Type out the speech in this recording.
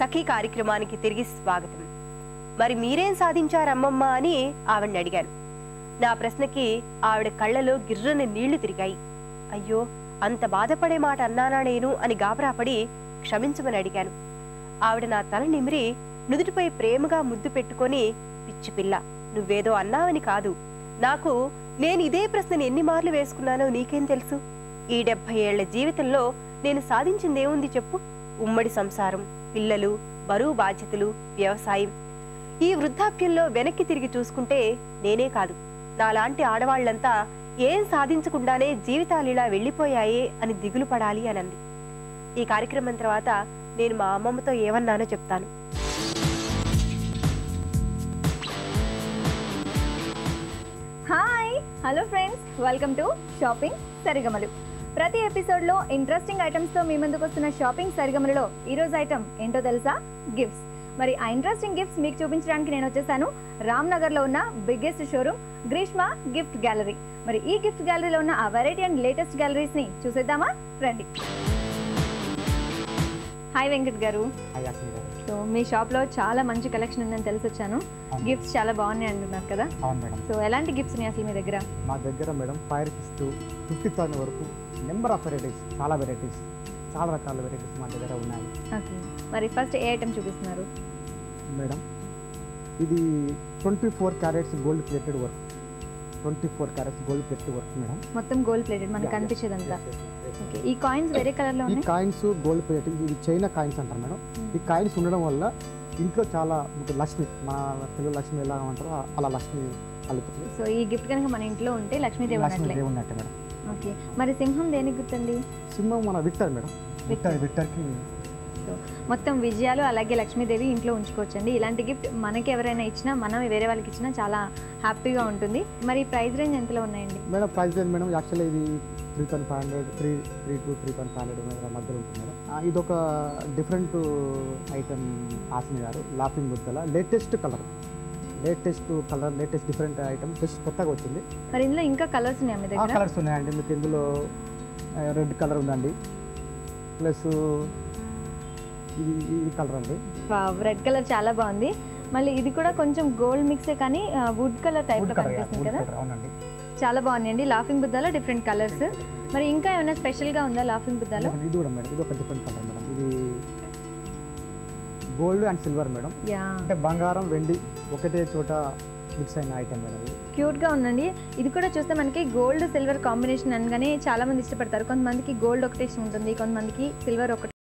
సఖీ కార్యక్రమానికి తిరిగి స్వాగతం. మరి మీరేం సాధించారమ్మమ్మ అని ఆవిడని అడిగాను. నా ప్రశ్నకి ఆవిడ కళ్ళలో గిర్రని నీళ్ళు తిరిగాయి. అయ్యో అంత బాధపడే మాట అన్నానా నేను అని గాబరాపడి క్షమించమని అడిగాను. ఆవిడ నా తల నిమిరి నుదుటిపై ప్రేమగా ముద్దు పెట్టుకొని పిచ్చి పిల్ల నువ్వేదో అన్నావని కాదు. నాకు నేను ఇదే ప్రశ్నని ఎన్ని మార్లు వేసుకున్నానో నీకేం తెలుసు? ఈ డెబ్బై ఏళ్ళ జీవితంలో నేను సాధించిందేముంది చెప్పు? ఉమ్మడి సంసారం పిల్లలు బరువు బాధ్యతలు వ్యవసాయం. ఈ వృద్ధాప్యంలో వెనక్కి తిరిగి చూసుకుంటే నేనే కాదు. నాలాంటి ఆడవాళ్ళంతా ఏం సాధించకుండానే జీవితాలు ఇలా వెళ్ళిపోయాయే అని దిగులు పడాలి అని అంది ఈ కార్యక్రమం తర్వాత నేను మా అమ్మమ్మతో ఏమన్నానో చెప్తాను. Hi! Hello friends! Welcome to shopping Sarigamalu. ప్రతి ఎపిసోడ్లో ఇంట్రెస్టింగ్ ఐటమ్స్తో మీ ముందుకు వస్తున్న షాపింగ్ సరిగమలలో ఈరోజు ఐటమ్ ఏంటో తెలుసా? గిఫ్ట్స్. మరి ఆ ఇంట్రెస్టింగ్ గిఫ్ట్స్ మీకు చూపించడానికి నేను వచ్చేసాను. రామ్ నగర్లో ఉన్న biggest showroom Greeshma gift gallery. మరి ఈ గిఫ్ట్ గ్యాలరీలో ఉన్న ఆ వెరైటీ అండ్ లేటెస్ట్ గ్యాలరీస్ని చూసేద్దామా? రండి. హాయ్ వెంకట్ గారు. సో మీ షాప్లో చాలా మంచి కలెక్షన్ ఉందని తెలిసి వచ్చాను. గిఫ్ట్స్ చాలా బాగున్నాయి అంటున్నారు కదా. సో ఎలాంటి గిఫ్ట్స్ ఉన్నాయి అసలు మీ దగ్గర? మా దగ్గర madam five rupees to fifty thousand వరకు నెంబర్ ఆఫ్ వెరైటీస్ చాలా వెరైటీస్ చాలా రకాల వెరైటీస్ మా దగ్గర ఉన్నాయి. ఓకే మరి ఫస్ట్ ఏ ఐటమ్ చూపిస్తున్నారు? మేడం ఇది twenty four carats gold plated work twenty four carats gold plated work madam. మొత్తం గోల్డ్ ప్లేటెడ్ మనకు కనిపించేదంతా. ఓకే ఈ కాయిన్స్ వేరే కలర్లో ఈ కాయిన్స్ గోల్డ్ ప్లేటెడ్ ఇది చైనా కాయిన్స్ అంటారు మేడం. ఈ కాయిన్స్ ఉండడం వల్ల ఇంట్లో చాలా లక్ష్మి మన తెలుగు లక్ష్మి ఎలా అంటారో అలా లక్ష్మి కలుపుతుంది సో ఈ గిఫ్ట్ కనుక మన ఇంట్లో ఉంటే లక్ష్మీదేవి ఉన్నట్టు మేడం. ఓకే మరి సింహం దేనికి గుర్తుంది? సింహం మన విక్టర్ మేడం. విక్టర్ విక్టర్కి సో మొత్తం విజయాలు అలాగే లక్ష్మీదేవి ఇంట్లో ఉంచుకోవచ్చండి. ఇలాంటి గిఫ్ట్ మనకి ఎవరైనా ఇచ్చినా మనం వేరే వాళ్ళకి ఇచ్చినా చాలా హ్యాపీగా ఉంటుంది. మరి ప్రైస్ రేంజ్ ఎంతలో ఉన్నాయండి? Madam price range madam actually ఇది three thousand five hundred three three to three thousand five hundred మధ్యలో ఉంటుంది మేడం. ఇది ఒక డిఫరెంట్ ఐటమ్ ఆసిని గారు laughing గుర్తల latest colour latest colour latest different item just కొత్తగా వచ్చింది. మరి ఇందులో ఇంకా కలర్స్ ఉన్నాయి మీ ఆ దగ్గర? కలర్స్ ఉన్నాయండి. మీకు ఇందులో రెడ్ కలర్ ఉందండి. ప్లస్ ఇది కలర్ అండి. రెడ్ కలర్ చాలా బాగుంది. మళ్ళీ ఇది కూడా కొంచెం గోల్డ్ మిక్సే కానీ వుడ్ కలర్ టైప్లో కనిపిస్తుంది కదా. అవునండి. చాలా బాగున్నాయండి. లాఫింగ్ బుద్ధాలో డిఫరెంట్ కలర్స్ మరి ఇంకా ఏమైనా స్పెషల్గా ఉందా లాఫింగ్ బుద్ధాలో ఇది కూడా మేడం ఇది ఒక డిఫరెంట్ కలర్ మేడం. ఇది gold and silver madam. Yeah. అంటే బంగారం వెండి ఒకటే చోట మిక్స్ అయిన ఐటమ్ మేడం క్యూట్గా ఉందండి. ఇది కూడా చూస్తే మనకి గోల్డ్ సిల్వర్ కాంబినేషన్ అనగానే చాలా మంది ఇష్టపడతారు. కొంతమందికి గోల్డ్ ఒకటే ఉంటుంది కొంతమందికి సిల్వర్ ఒకటే